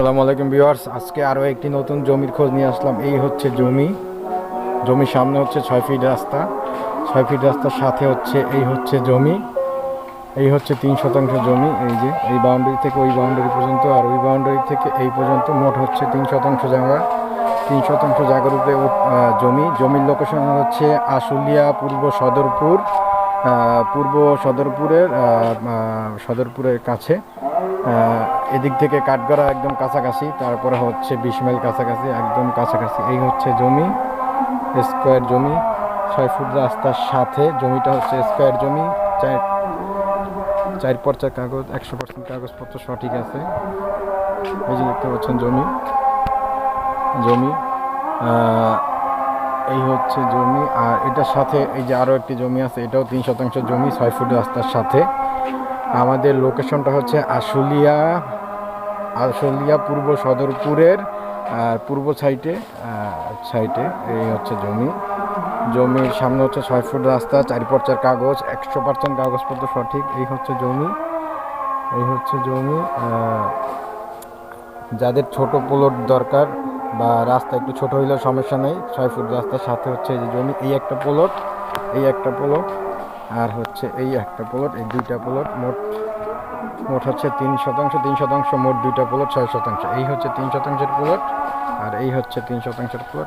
আসসালামু আলাইকুম ভিউয়ার্স, আজকে আরও একটি নতুন জমির খোঁজ নিয়ে আসলাম। এই হচ্ছে জমি। জমির সামনে হচ্ছে ছয় ফিট রাস্তা। ছয় ফিট রাস্তার সাথে হচ্ছে, এই হচ্ছে জমি। এই হচ্ছে তিন শতাংশ জমি, এই যে, এই বাউন্ডারি থেকে ওই বাউন্ডারি পর্যন্ত আর ওই বাউন্ডারি থেকে এই পর্যন্ত মোট হচ্ছে তিন শতাংশ জায়গা। তিন শতাংশ জায়গার উপরে জমি। জমির লোকেশন হচ্ছে আশুলিয়া পূর্ব সদরপুর। পূর্ব সদরপুরের সদরপুরের কাছে। এদিক থেকে কাঠগড়া একদম কাছাকাছি, তারপরে হচ্ছে বিশ মাইল কাছাকাছি, একদম কাছাকাছি। এই হচ্ছে জমি, স্কোয়ার জমি, ছয় ফুট রাস্তার সাথে জমিটা হচ্ছে স্কোয়ার জমি। চার চার পর্চা কাগজ, একশো পার্সেন্ট কাগজপত্র সঠিক আছে। এই যে দেখতে পাচ্ছেন জমি জমি। এই হচ্ছে জমি, আর এটার সাথে এই যে আরও একটি জমি আছে, এটাও তিন শতাংশ জমি, ছয় ফুট রাস্তার সাথে। আমাদের লোকেশনটা হচ্ছে আশুলিয়া আশুলিয়া পূর্ব সদরপুরের পূর্ব সাইটে সাইটে এই হচ্ছে জমি। জমির সামনে হচ্ছে ছয় ফুট রাস্তা চারি পর্চার কাগজ, একশো পার্সেন্ট কাগজপত্র সঠিক, এই হচ্ছে জমি। এই হচ্ছে জমি যাদের ছোট প্লট দরকার বা রাস্তা একটু ছোট হইলেও সমস্যা নেই। ছয় ফুট রাস্তার সাথে হচ্ছে এই যে জমি, এই একটা প্লট এই একটা প্লট আর হচ্ছে এই একটা প্লট এই দুইটা প্লট মোট মোট হচ্ছে তিন শতাংশ তিন শতাংশ, মোট দুইটা প্লট ছয় শতাংশ। এই হচ্ছে তিন শতাংশের প্লট আর এই হচ্ছে তিন শতাংশের প্লট